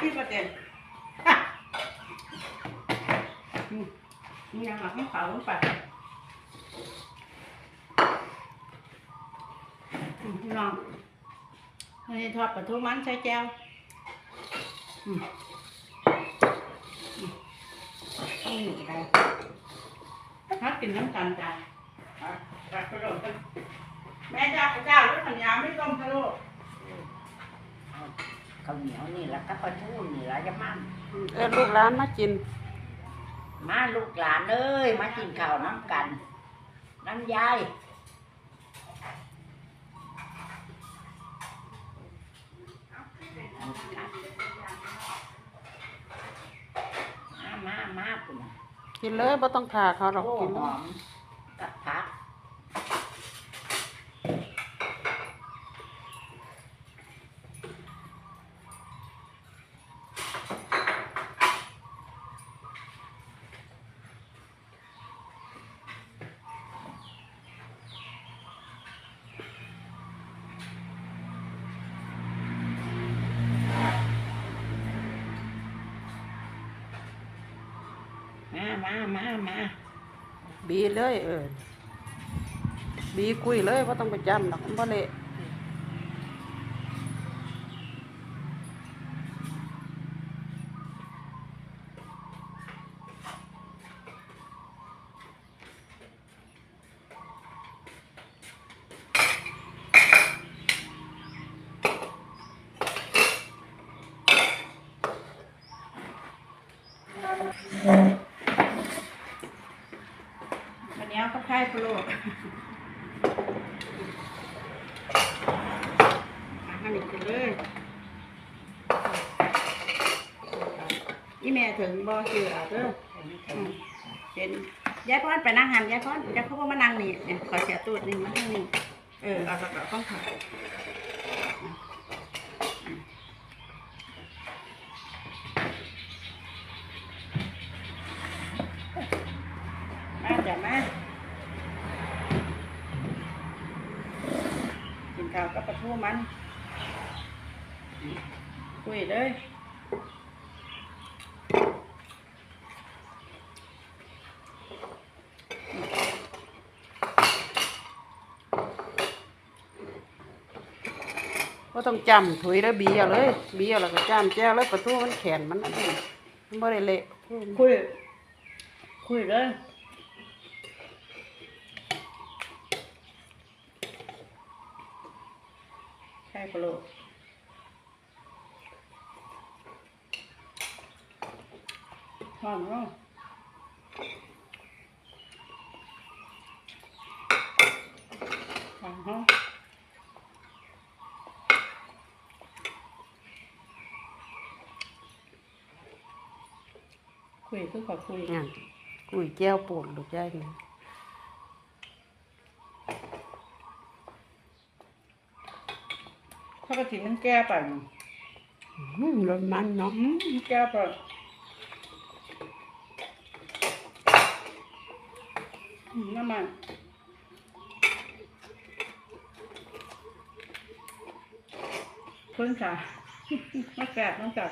ที่ประเด็นอะอืมนี่ยังหลับไม่ขาวลงไปอืมพี่น้องนี่ทอดปลาทูมันใส่แก้วอืมอืมนี่ได้ถ้ากินน้ำกันจ้ะอะจัดกระโดดแม่จ้าพระเจ้าลูกขันยาไม่ต้มทะโล ข้าวเหนียวนี่แล้วก็ปลาทูนี่แล้วจะมั่นเออลูกร้านมากิน มาลูกหลานเอ้ยมากินข้าวน้ำกัน น้ำยายมามามาคุณกินเลยบ่ต้องผ่าเขาหรอกโอ้กินหอมกับผัก มามามามาบีเลยเออบีกุยเลยบ่ต้องไปจำหรอกมันบ่เละวั นนี้เขาค่ายพะโล้อาหารอีกคนเลยนี่แม่ถึงบ่อเสือเด้ออืมเป็นยายพรไปนั่งหันยายพรยายเขามานั่งนี่เนี่ยขอเสียตูดนี่มานั่งนี่เออเอาละก็ต้องถ่ายมาจ้ะมากิ นข้าวกับปลาทูมันคุยเลยบ่ต้องจำถุยแล้วบีเอาเลยบีเอาแล้วก็จำแจ้วเลยประตูมันแข็งมันอันนี้มันบ่ได้เละคุยคุยเลย ใช่ปะลูกหอมเนาะหอมเนาะคุยคือกับคุยนั่นกุยแจ้วปวดลูกยายนี่ ถ้ากระถิ่นมันแก้ไปเนาะอืมรสมันเนาะอืมมันแก้ไปอืมน้ำมันเพิ่นค่ะมาแกะต้องจับ